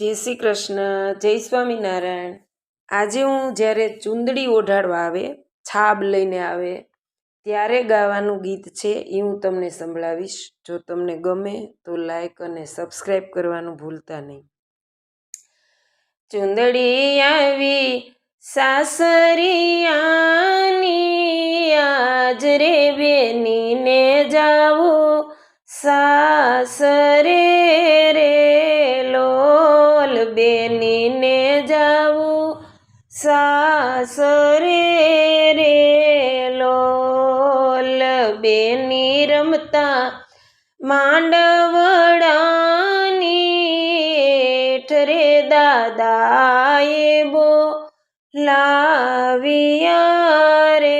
જય શ્રી કૃષ્ણ, જય સ્વામિનારાયણ. આજે હું જ્યારે ચૂંદડી ઓઢાડવા આવે, છાબ લઈને આવે, ત્યારે ગાવાનું ગીત છે એ હું તમને સંભળાવીશ. જો તમને ગમે તો લાઈક અને સબસ્ક્રાઈબ કરવાનું ભૂલતા નહીં. ચૂંદડી આવી, સાસરિયાની આજ રે બેનીને જાવું. સાસરે રે બેનીને જાવું સાસરે રે લોલ બેની રમતા માંડવડાની ઠરે દાદાએ બો લાવિયા રે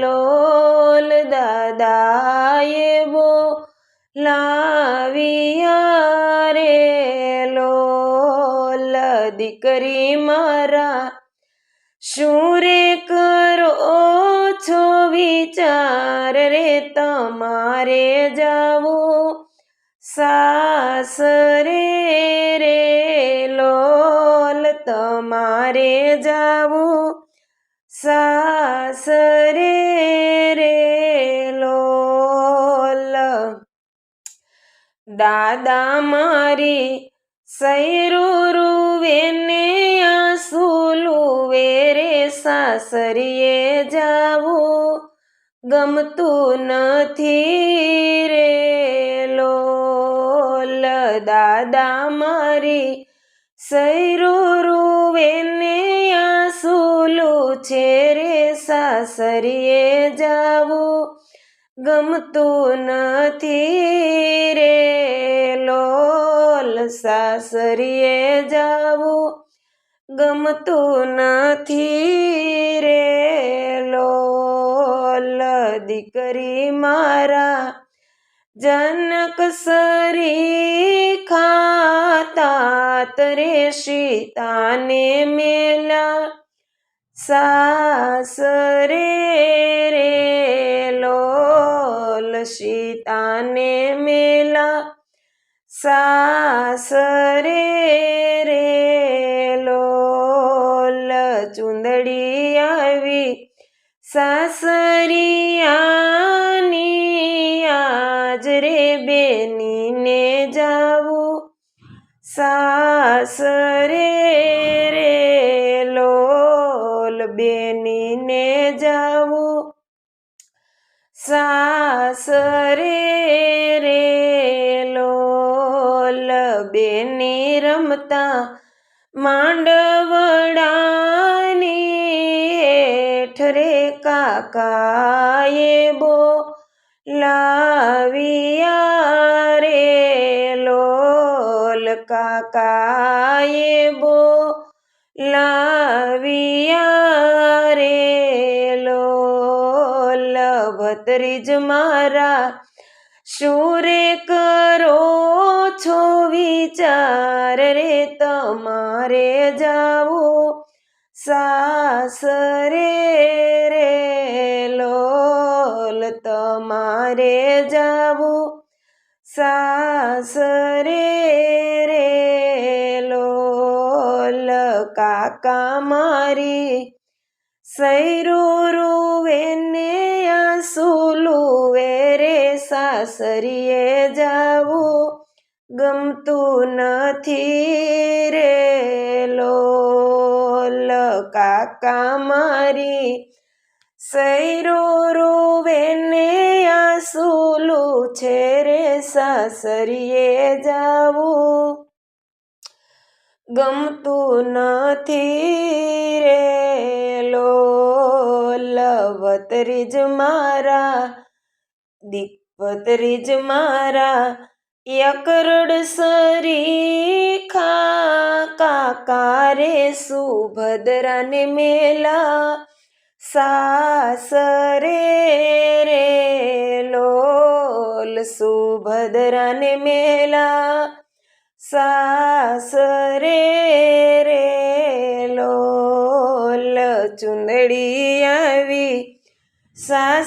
લોલ દાદાએ બો લાવિયા દીકરી મારા શું રે કરો છો વિચાર રે તમારે જાવું, સાસરે રે લોલ તમારે જાવું, સાસરે રે લોલ, દાદા મારી સૈરુરુવેને આસુલુવે વેરે સાસરીએ જાવું. ગમતું નથી રે લોલ દાદા મારી. સૈરુરુવેને આસુલું છે રે સાસરીએ જાવું. ગમતું નથી રે. લોલ સાસરીએ જાવું. ગમતું નથી રે. લોલ દીકરી મારા જનક સરી ખાતા તરે સીતાને મેલા. સાસરે સીતાને મેલા સાસરે રે લોલ ચુંદડી આવી સાસરિયાની આજ રે બેનીને જાવું સાસરે રે લોલ બેનીને જાવું સાસરે રે લોલ બેની રમતા માંડવડાની હેઠ કાકાએ બો લાવિયા રે લોલ કાકાએ બો લાવિયા રે ભત્રીજ મારા, શું રે કરો છો વિચાર રે તમારે જાવું? સાસરે રે લોલ તમારે જાવું. સાસરે રે લોલ કાકા મારી સૈરુરુવેને આસુલુવે રે સાસરીએ જાવું ગમતું નથી રે લોલ કાકા મારી સૈરુરુવેને આસુલું છે રે સાસરીએ જાવું ગમતું નથી રે લોલ જ મારા દીપતરીજ મારા, યકરડ સરી ખા કાકા રે સુભદ્રાને મેલા, સાસરે રે લોલ સુભદ્રાને મેલા. સાસરે રે લોલ ચુંદડી આવી સાસરિયાની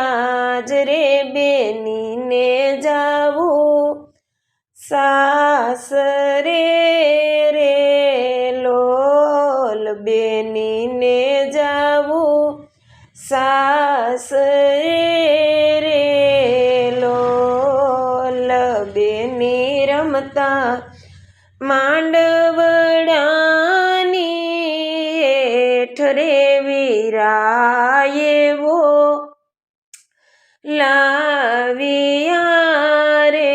આજ રે બેનીને જાવું સાસરે રે લોલ બેનીને જાવું સાસરે રમતા માંડવડાની ઠરે વીરાયેવો લાવિયા રે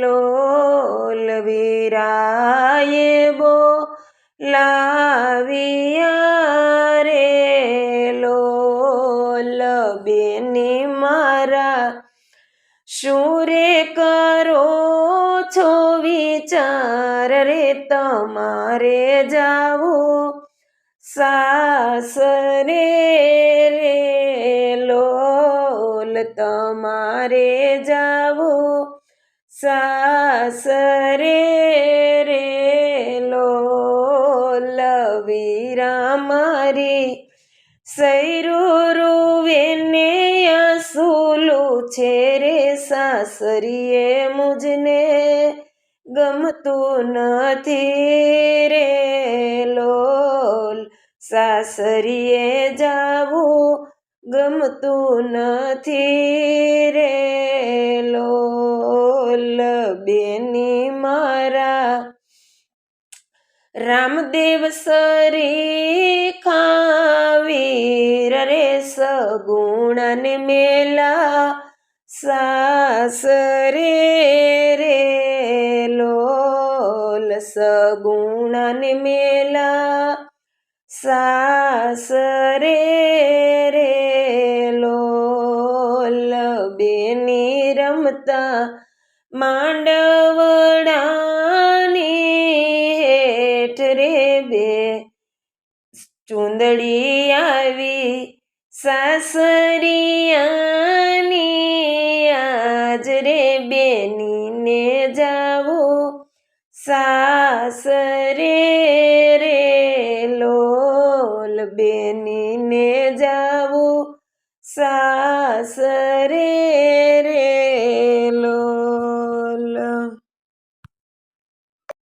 લોલ વીરાયેવો લાવિયા રે લોલ બેની મારા શું રે કરો છો? વિચાર રે તમારે જાવું. સાસરે રે લોલ તમારે જાવું. સાસરે રે લોલ વીરા મારી. સૈરુરુવેને અસૂલું છે રે સાસરીએ મુજને. ગમતું નથી રે લોલ. સાસરીએ જાવું ગમતું નથી રે લોલ. બેની મારા રામદેવ સરી ખાવીર રે સગુણન મેલા સાસરે રે સગુણન મેલા સાસરે રે લોલ બેની રમતા માંડવડાની હેઠ રે બે ચૂંદડી આવી સાસરિયાની. આજ રે બેનીને જાવું સાસરે રે લોલ બેનીને જાવું. રે